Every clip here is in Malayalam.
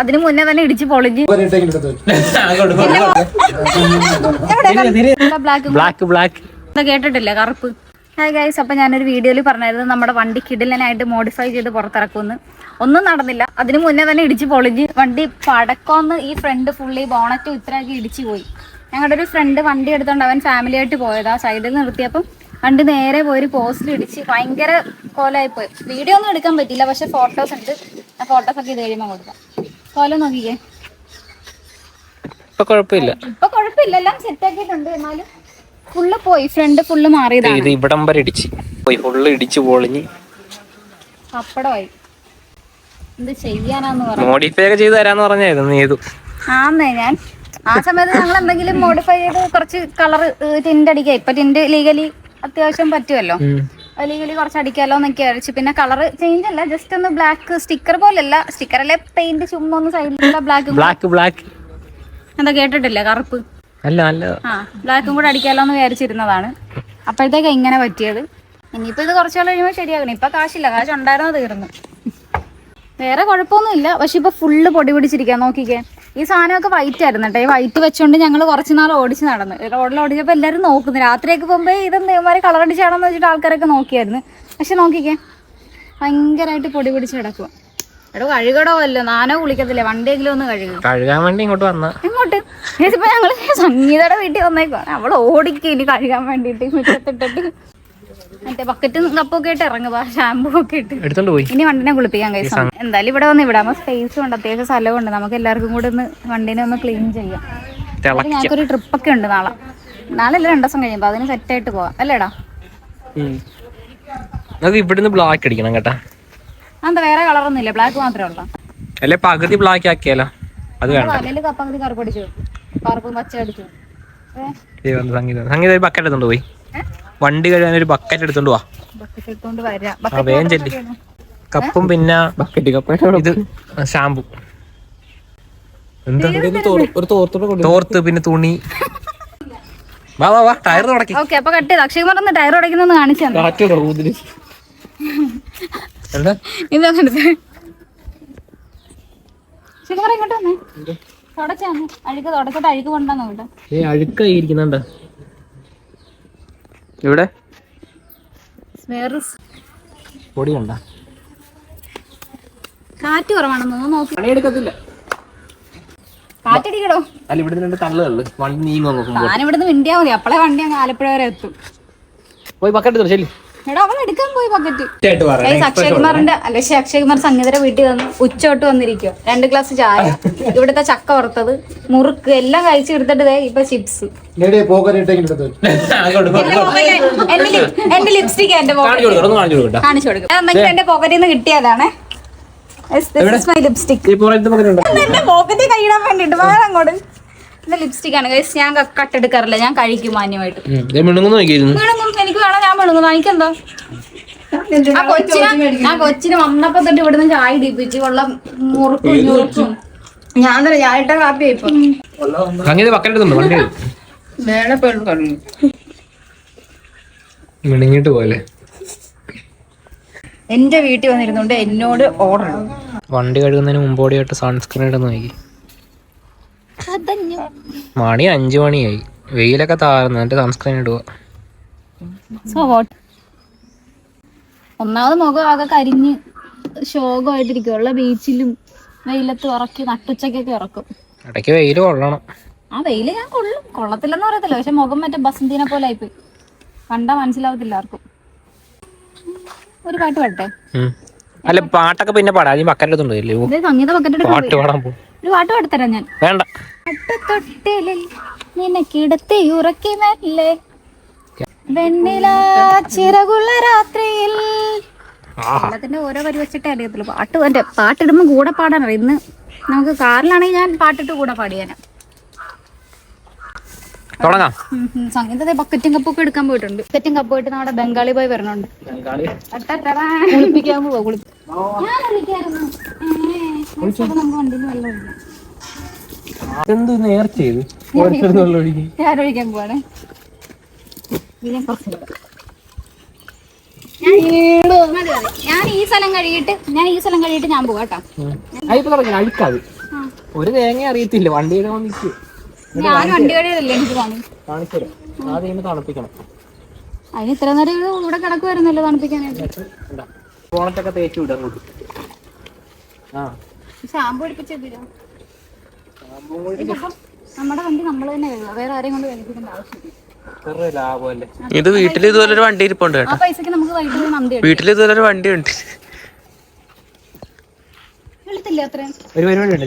അതിന് മുന്നേ തന്നെ ഇടിച്ച് പൊളിഞ്ഞ് ബ്ലാക്ക് ബ്ലാക്ക് കേട്ടിട്ടില്ല കറുപ്പ്? ഹായ് ഗൈസ് അപ്പൊ ഞാനൊരു വീഡിയോയിൽ പറഞ്ഞായിരുന്നു നമ്മുടെ വണ്ടി കിടിലനായിട്ട് മോഡിഫൈ ചെയ്ത് പുറത്തിറക്കുമെന്ന്. ഒന്നും നടന്നില്ല. അതിനു മുന്നേ തന്നെ ഇടിച്ച് പൊളിഞ്ഞ് വണ്ടി പടക്കോന്ന് ഈ ഫ്രണ്ട് ഫുള്ളി ബോണറ്റും ഇത്രയൊക്കെ ഇടിച്ചു പോയി. ഞങ്ങളുടെ ഒരു ഫ്രണ്ട് വണ്ടി എടുത്തോണ്ട് അവൻ ഫാമിലി ആയിട്ട് പോയത് ആ സൈഡിൽ നിർത്തിയപ്പം വണ്ടി നേരെ പോയി ഒരു പോസ്റ്റിൽ ഇടിച്ച് ഭയങ്കര കോലായി പോയി വീഡിയോ ഒന്നും എടുക്കാൻ പറ്റില്ല പക്ഷെ ഫോട്ടോസ് ഉണ്ട്. ആ ഫോട്ടോസ് ഒക്കെ ഇത് കഴിയുമ്പോൾ കൊടുക്കാം. കോലം നോക്കിക്കേ ഇപ്പൊ കുഴപ്പമില്ല ഇപ്പൊ കുഴപ്പമില്ല എല്ലാം സെറ്റ് ആക്കിയിട്ടുണ്ട്. എന്നാലും ഫുള്ള് പോയി. ഫ്രണ്ട് ഫുള്ള് മാറിയതാണ്. ഇത് ഇവിടം വരെ ഇടിച്ച്. പോയി. ഫുള്ള് ഇടിച്ച് പൊളിഞ്ഞ്. പപ്പടമായി എന്ത് ചെയ്യാനാന്ന് പറഞ്ഞു മോഡിഫൈ ഒക്കെ ചെയ്ത് തരാന്ന് പറഞ്ഞായിരുന്നു ആന്നേ ഞാൻ. ആ സമയത്ത് ഞങ്ങൾ എന്തെങ്കിലും മോഡിഫൈ ചെയ്ത് കുറച്ച് കളർ ടിന്റ് അടിക്കുക. ഇപ്പൊ ടിന്റ് ലീഗലി അത്യാവശ്യം പറ്റുമല്ലോ ലീഗലി കുറച്ച് അടിക്കാലോ എന്നൊക്കെ അടിച്ചു പിന്നെ കളർ ചേഞ്ച് അല്ല ജസ്റ്റ് ഒന്ന് ബ്ലാക്ക് സ്റ്റിക്കർ പോലെയല്ല. സ്റ്റിക്കർ അല്ലേ പെയിന്റ് ചുമ്മാ ഒന്ന് സൈഡിലുള്ള ബ്ലാക്ക് ബ്ലാക്ക് ബ്ലാക്ക് എന്താ കേട്ടിട്ടില്ല? കറുപ്പ്. അല്ല ആ ബ്ലാക്കും കൂടെ അടിക്കാലോ എന്ന് വിചാരിച്ചിരുന്നതാണ്. അപ്പോഴത്തേക്ക് ഇങ്ങനെ പറ്റിയത്. ഇനിയിപ്പോ ഇത് കുറച്ചു നാൾ കഴിയുമ്പോൾ ശരിയാകണം ഇപ്പൊ കാശില്ല. കാശ് ഉണ്ടായിരുന്നു തീർന്നു. വേറെ കുഴപ്പമൊന്നുമില്ല. പക്ഷെ ഇപ്പൊ ഫുള്ള് പൊടി പിടിച്ചിരിക്കാൻ നോക്കിക്കേ. ഈ സാധനമൊക്കെ വൈറ്റ് ആയിരുന്നു കേട്ടോ. ഈ വൈറ്റ് വെച്ചുകൊണ്ട് ഞങ്ങൾ കുറച്ച് നാൾ ഓടിച്ച് നടന്നു. റോഡിൽ ഓടിച്ചപ്പോൾ എല്ലാവരും നോക്കുന്നു രാത്രിയൊക്കെ പോകുമ്പോൾ ഇതെന്ത് ഇവന്മാര് കളർ അടിച്ചാണെന്ന് വെച്ചിട്ട് ആൾക്കാരൊക്കെ നോക്കിയായിരുന്നു. പക്ഷെ നോക്കിക്കേ ഭയങ്കരമായിട്ട് പൊടി പിടിച്ച് കിടക്കുക എടോ കഴുകടോ അല്ലോ നാനോ കുളിക്കത്തില്ലേ? വണ്ടിയെങ്കിലും ഒന്ന് കഴുകും. കഴുകാൻ വേണ്ടി ഇങ്ങോട്ട് വന്ന. ഇങ്ങോട്ട് ഞങ്ങൾ സംഗീതയുടെ വീട്ടിൽ വന്നേക്കാണ് അവൾ ഓടിക്കും ഇനി കഴുകാൻ വേണ്ടിട്ട് മുറ്റത്തിട്ടിട്ട്. മറ്റേ ബക്കറ്റ് കപ്പൊക്കെ ഇട്ട് ഇറങ്ങുക ഷാമ്പൂ ഒക്കെ ഇട്ട് എടുത്തോണ്ട് പോയി. ഇനി വണ്ടിനെ കുളിപ്പിക്കാൻ കഴിച്ചു എന്തായാലും ഇവിടെ വന്ന് വിടാമോ സ്പേസും ഉണ്ട്. അത്യാവശ്യം സ്ഥലവും ഉണ്ട് നമുക്ക് എല്ലാവർക്കും കൂടെ ഒന്ന് വണ്ടിനെ ഒന്ന് ക്ലീൻ ചെയ്യാം. ഞങ്ങൾക്കൊരു ട്രിപ്പൊക്കെ ഉണ്ട് നാളെ. നാളെ അല്ല രണ്ടു ദിവസം കഴിയുമ്പോൾ അതിന് സെറ്റായിട്ട് പോവാം. അല്ലേടാ? നമുക്ക് ഇവിടുന്ന് ബ്ലാക്ക് അടിക്കണം കേട്ടാ. എന്താ വേറെ കളറൊന്നും ഇല്ല. ബ്ലാക്ക് മാത്രമേ ഉള്ളൂ. അല്ലെ പകുതി ബ്ലാക്ക് ആക്കിയാലോ? അത് വേണ്ട. തലയിൽ കപ്പങ്ങതി കറുപ്പ് അടിച്ചു. കറുപ്പും പച്ച അടിച്ചു. ഏ? ദൈവം സംഗീതം. സംഗീതം ഒരു ബക്കറ്റ് എടുത്തോണ്ട് പോയി? വണ്ടി കഴുകാൻ ഒരു ബക്കറ്റ് എടുത്തോണ്ട് വാ ആ വേഗം ചെല്ലി. കപ്പും പിന്നെ ബക്കറ്റ് കപ്പ് ഇത് ഷാമ്പു. എന്താ ഒരു തോർത്തോടെ കൊണ്ട് തോർത്ത് പിന്നെ തുണി. വാ വാ വാ ടയർ തുടക്കി. ഓക്കെ അപ്പൊ കട്ട് ചെയ്ത്. അക്ഷയ് കുമാർ ഒന്ന് ടയർ ഉടയ്ക്കുന്ന കാണിച്ചു ഇങ്ങോട്ട് വന്നേ? തുടച്ചാന്ന് അഴുക്ക് തുടച്ചിട്ട് അഴുക്ക് കൊണ്ടാന്ന് നോക്കട്ടെ അഴുക്കായിരിക്കുന്നുണ്ട. ഇവിടെ പൊടി കണ്ട കാറ്റ് കുറവാണെന്ന് നോക്കി. പണിയെടുക്കത്തില്ല. കാറ്റടിക്കടോ. അല്ല ഇവിടെ രണ്ട് തള്ളുകൾ. വണ്ടി മിണ്ടിയാ മതി. അപ്പളെ വണ്ടി അങ്ങ് ആലപ്പുഴ വരെ എത്തും. പോയി ബക്കറ്റ് എടുത്തോ ശരി. എടാ അവൾ എടുക്കാൻ പോയി പക്കറ്റ് ഗൈസ്, അക്ഷയ് കുമാറിന്റെ അല്ല അക്ഷയ് കുമാർ സംഗീതയുടെ വീട്ടിൽ വന്ന് ഉച്ചോട്ട് വന്നിരിക്കും രണ്ട് ഗ്ലാസ് ചായ ഇവിടുത്തെ ചക്ക വറുത്തത് മുറുക്ക് എല്ലാം കഴിച്ച് എടുത്തിട്ട് ഇപ്പൊ ചിപ്സ് എന്റെ ലിപ്സ്റ്റിക് എന്റെ കാണിച്ചു കൊടുക്കും എന്റെ പോക്കറ്റിൽ നിന്ന് കിട്ടിയതാണ്. ലിപ്സ്റ്റിക് ബക്കറ്റ് എന്റെ പോക്കറ്റിൽ കൈയിടാൻ വേണ്ടിട്ട് വേറെ അങ്ങോട്ട്. എന്റെ ലിപ്സ്റ്റിക് ആണ്. ഗൈസ് ഞാൻ കട്ട് കട്ടെടുക്കാറില്ല ഞാൻ കഴിക്കും മാന്യമായിട്ട്. മിണുങ്ങുന്നു എനിക്ക് വേണം ഞാൻ വേണമെങ്കിൽ എനിക്കെന്താ? ആ കൊച്ചിനെ ആ കൊച്ചിനെ വന്നപ്പോ തൊട്ട് ഇവിടുന്ന് ചായ ഇടിപ്പിച്ച് ഉള്ള മുറുക്കും ഞുറുക്കും. ഞാൻ തന്നെ ഞാൻ ഇട്ട കാപ്പി ഇപ്പൊ. ബക്കറ്റ് എടുത്തുണ്ടോ വണ്ടി? മിണുങ്ങിട്ട് പോലെ. എന്റെ വീട്ടിൽ വന്നിരുന്നോണ്ട് എന്നോട് ഓർഡർ വണ്ടി കഴുകുന്നതിന് മുമ്പോടിയായിട്ട് സൺസ്ക്രീൻ ഇടുന്ന നോക്കി. മണി അഞ്ചു മണിയായി. വെയിലൊക്കെ താഴ്ന്നു എന്നിട്ട് സൺസ്ക്രീൻ ഇടുക ഒന്നാമത് മുഖം ആകെ കരിഞ്ഞ് ശോകമായിട്ടിരിക്കും ഉള്ള ബീച്ചിലും വെയിലത്ത് ഉറക്കി നട്ടുച്ചക്കൊക്കെ ഇറക്കും ഇടയ്ക്ക് വെയിൽ കൊള്ളണം. ആ വെയിൽ ഞാൻ കൊള്ളും. കൊള്ളത്തില്ലെന്ന് പറയത്തില്ല. പക്ഷെ മുഖം മറ്റേ ബസന്തിനെ പോലെ ആയിപ്പോയി. കണ്ടാ മനസ്സിലാവത്തില്ല ആർക്കും. ഒരു പാട്ട് പാടട്ടെ? അല്ല പാട്ടൊക്കെ പിന്നെ പാടാം. ഇനി ബക്കറ്റ് എടുത്തുണ്ടോ പാട്ട് പാടാൻ പോകും ഒരു പാട്ട് പാടത്തരാം ഞാൻ. വേണ്ട. തൊട്ടിലിൽ കിടത്തി ഉറക്കി മെല്ലെ വെണ്ണില ചിറകുള്ള രാത്രിയിൽ. അതിന്റെ ഓരോ വരി വെച്ചിട്ടേ അറിയത്തുള്ളൂ. പാട്ട് എന്റെ പാട്ടിടുമ്പോ കൂടെ പാടാൻ അറിയാം ഇന്ന് നമുക്ക് കാറിലാണെങ്കിൽ ഞാൻ പാട്ടിട്ട് കൂടെ പാടിയാനാ. തുടങ്ങാം. സംഗീതത്തെ ബക്കറ്റും കപ്പൊക്കെ എടുക്കാൻ പോയിട്ടുണ്ട്. ബക്കറ്റും കപ്പ് പോയിട്ട് നമ്മുടെ ബംഗാളി പോയി വരണുണ്ട്. കുളിപ്പിക്കാൻ പോവാ കുളി ഞാൻ കുളിക്കായിരുന്നു ഏ, കുളിച്ചപ്പോ നമുക്ക് വണ്ടിയിൽ വെള്ളം എന്ത് നേർ ചെയ്ത്? ഓരോരുത്തരും ഞാൻ ഒഴിക്കാൻ പോവാണേ. ഞാൻ ഈ സ്ഥലം കഴിയിട്ട് ഞാൻ ഈ സ്ഥലം കഴിയിട്ട് ഞാൻ പോവാട്ടോ അഴുക്കാത്. ഒരു തേങ്ങ അറിയത്തില്ല വണ്ടിയുടെ വന്നിക്ക് ഞാൻ എനിക്ക് കാണിച്ചു തണുപ്പിക്കണം. അതിന് ഇത്ര നേരം ഇവിടെ കിടക്കുമായിരുന്നല്ലോ തണുപ്പിക്കാനായിട്ട്. ഫോണത്തൊക്കെ തേച്ച് വിടാൻ ഷാമ്പു പിടിപ്പിച്ചില്ല നമ്മുടെ വണ്ടി നമ്മൾ തന്നെ വേറെ ആരെയും കൊണ്ട് കഴിപ്പിക്കേണ്ട ആവശ്യമില്ല. ഇത് വീട്ടിൽ ഇതുപോലെ ഒരു വണ്ടി ഇരിപ്പുണ്ട് ആ കേട്ടോ. വീട്ടിൽ ഇതുപോലെ ഒരു വണ്ടി ഉണ്ട്. ഒരു പരിപാടി ഉണ്ട്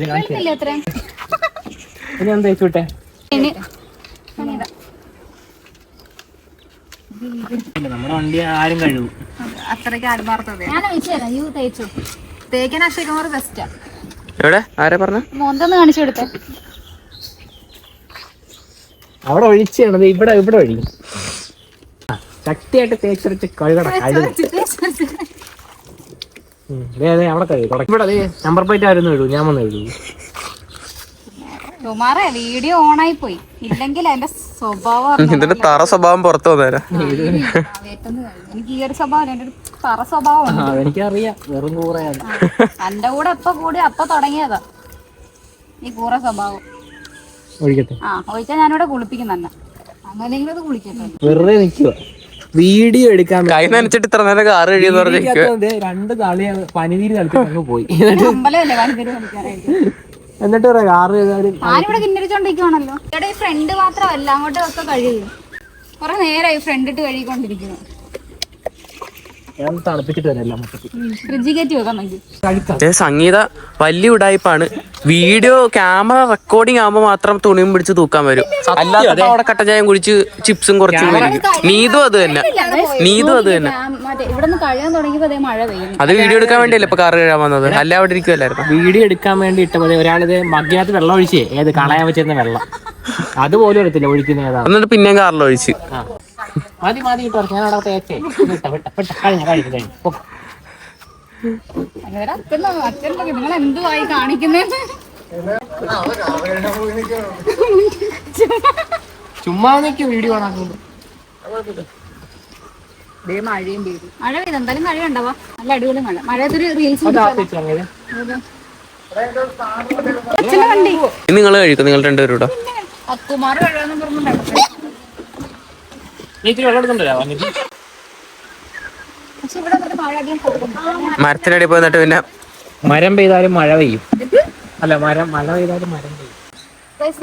ഇനി. ഇല്ല, നമ്മുടെ വണ്ടി ആരും അത്രയ്ക്ക് ആത്മാർത്ഥത ഞാൻ തേച്ചു. തേക്കാൻ അക്ഷയകുമാർ ബെസ്റ്റാ എവിടെ? ആരാ പറഞ്ഞ? മോന്തൊന്ന് കാണിച്ചു കൊടുത്തേ. അവിടെ ഒഴിച്ചാണത് ഇവിടെ ഇവിടെ ഒഴിക്കും ആ, ശക്തിയായിട്ട് തേച്ചരച്ച് കഴുകണം കഴുകും. അതെ ദേ, ദേ, അവിടെ കഴുകും. ഇവിടെ നമ്പർ പ്ലേറ്റ് ആയിരുന്നു എഴുതും ഞാൻ വന്ന് എഴുതും. വീഡിയോ ഓണായി പോയി ഇല്ലെങ്കിൽ അതിന്റെ സ്വഭാവം ഇതിന്റെ തറ സ്വഭാവം പുറത്തു വന്നേരാ. എനിക്ക് ഈ ഒരു സ്വഭാവം ഒരു പറ സ്വഭാവം എനിക്കറിയാം. വെറും കൂറയാണ്. എന്റെ കൂടെ എപ്പോ കൂടി അപ്പൊ തുടങ്ങിയതാ. ഈ കൂറ സ്വഭാവം. ഒഴിക്കട്ടെ. ആ ഒഴിച്ചാൽ ഞാനിവിടെ അത് കുളിക്കട്ടെ. വെറുതെ നിൽക്കുക വീഡിയോ എടുക്കാൻ കൈ നനച്ചിട്ട് ഇത്ര നേരം കാറ് കഴിയുന്ന രണ്ട് തളിയാണ് പനിനീര് അങ്ങ് പോയി. എന്നിട്ട് പറയാം കാറ് ചെയ്താലും ഞാനിവിടെ കിന്നരിച്ചോണ്ടിരിക്കുവാണല്ലോ. ഇവിടെ ഈ ഫ്രണ്ട് മാത്രമല്ല അങ്ങോട്ട് ഒക്കെ കഴിയും കുറെ നേരമായി ഫ്രണ്ട് ഇട്ട് കഴുകിക്കൊണ്ടിരിക്കുന്നു. ഞാൻ തണുപ്പിച്ചിട്ട് വരാം എല്ലാം മൊത്തത്തിൽ ഫ്രിഡ്ജ് കയറ്റി വെക്കാൻ സംഗീത വലിയ ഉടായ്പാണ് വീഡിയോ ക്യാമറ റെക്കോർഡിംഗ് ആകുമ്പോ മാത്രം തുണിയും പിടിച്ച് തൂക്കാൻ വരും. അല്ലാതെ അവിടെ കട്ടചായം കുടിച്ച് ചിപ്സും കുറച്ചും നീതും അത് തന്നെ. നീതും അത് തന്നെ. അതേ മഴ പെയ്യുന്നു. അത് വീഡിയോ എടുക്കാൻ വേണ്ടിയല്ലേ ഇപ്പൊ കാറ് കഴുകാൻ വന്നത്? അല്ല അവിടെ ഇരിക്കുമല്ലായിരുന്നു വീഡിയോ എടുക്കാൻ വേണ്ടി ഇട്ടപ്പോൾ ഒരാളിത് മഗ്ഗിനകത്ത് വെള്ളം ഒഴിച്ചേ. ഏത് കളയാൻ വെച്ചിരുന്ന വെള്ളം. അതുപോലും എടുത്തില്ല ഒഴിക്കുന്ന ഏതാണ് എന്നിട്ട് പിന്നെ കാറിൽ ഒഴിച്ച്. ആ. മതി മതി ഇട്ടോ ഞാൻ അവിടെ തേച്ചേ വിട്ട വിട്ട വിട്ട. കഴിഞ്ഞ കഴിഞ്ഞു കഴിഞ്ഞു. അച്ഛൻ അച്ഛൻ നിങ്ങൾ എന്തുവായി കാണിക്കുന്നേന്ന് ചുമ്മാ നിൽക്കും വീഡിയോ ആണാക്കുന്നത് മഴയും പെയ്തു. മഴ പെയ്ത്. എന്തായാലും മഴ ഉണ്ടാവാ നല്ല അടിപൊളി മഴ. മഴയത്തൊരു റീൽസ് നിങ്ങൾ കഴിക്കും. നിങ്ങൾ രണ്ടുപേരും കൂടെ അക്കുമാർ കഴുകാന്ന് പറഞ്ഞിട്ടുണ്ടായിരുന്നു. നീ വെള്ളം എടുക്കണ്ടല്ലോ മരത്തിനടി പോയി എന്നിട്ട് പിന്നെ മരം പെയ്താലും മഴ പെയ്യും. അല്ല മരം മഴ പെയ്താലും മരം പെയ്യും.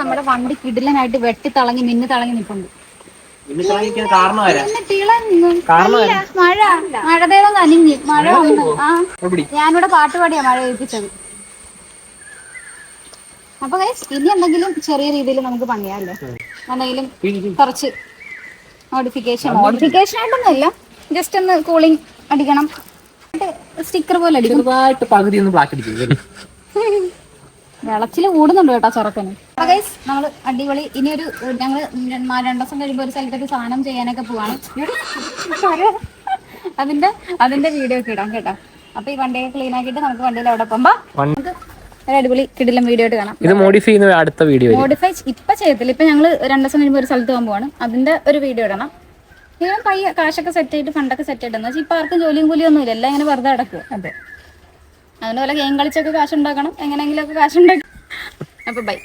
നമ്മുടെ വണ്ടി കിടിലനായിട്ട് വെട്ടി തളങ്ങി മിന്ന് തളങ്ങി നിൽപ്പുണ്ട് ഇന്ന് കാണിക്കാൻ കാരണം ആരാ? പിന്നെ തിളങ്ങും. കാരണം മഴ. മഴ പെയ്താൽ മഴ വന്നു. ആ. എവിടെ ഞാനിവിടെ പാട്ട് പാടിയാ മഴ ഏൽപ്പിച്ചത് അപ്പൊ ഇനി എന്തെങ്കിലും ചെറിയ രീതിയിൽ നമുക്ക് പണിയാമല്ലോ എന്തെങ്കിലും കുറച്ച് മോഡിഫിക്കേഷൻ മോഡിഫിക്കേഷൻ ആയിട്ടൊന്നുമില്ല. ജസ്റ്റ് ഒന്ന് കൂളിംഗ് അടിക്കണം. സ്റ്റിക്കർ പോലെ അടിക്കണം ചെറുതായിട്ട് പകുതി ഒന്ന് ബ്ലാക്ക് അടിച്ചു കൂടുന്നുണ്ട് കേട്ടോ ചെറുക്കന്. ഗൈസ് നമ്മൾ അടിപൊളി. ഒരു ഞങ്ങൾ രണ്ടു ദിവസം കഴിയുമ്പോൾ ഒരു സ്ഥലത്തേക്ക് സാധനം ചെയ്യാനൊക്കെ പോവാണ്. അതിന്റെ അതിന്റെ വീഡിയോ ഒക്കെ ഇടാം കേട്ടോ. അപ്പൊ ഈ വണ്ടിയൊക്കെ ക്ലീൻ ആക്കിയിട്ട് നമുക്ക് വണ്ടിയിൽ അവിടെ പോകുമ്പോ ഒരു അടിപൊളി കിടിലം വീഡിയോ ആയിട്ട് കാണാം. ഇത് മോഡിഫൈ ചെയ്യുന്ന അടുത്ത വീഡിയോ മോഡിഫൈ ഇപ്പൊ ചെയ്യത്തില്ല. ഇപ്പൊ ഞങ്ങൾ രണ്ടു ദിവസം കഴിയുമ്പോൾ ഒരു സ്ഥലത്ത് പോകാൻ പോവാണ്. അതിന്റെ ഒരു വീഡിയോ ഇടണം. ഞാൻ പയ്യ കാശൊക്കെ സെറ്റ് ചെയ്തിട്ട് ഫണ്ടൊക്കെ സെറ്റ് ചെയ്തിട്ട് വെച്ചാൽ ഇപ്പൊ ആർക്കും ജോലിയും കൂലിയും ഒന്നും ഇല്ല എല്ലാം ഇങ്ങനെ വെറുതെ അടക്കുക അതെ. അതുപോലെ ഗെയിം കളിച്ചൊക്കെ കാശ് ഉണ്ടാക്കണം എങ്ങനെയെങ്കിലും ഒക്കെ കാശ് ഉണ്ടാക്കണം അപ്പൊ ബൈ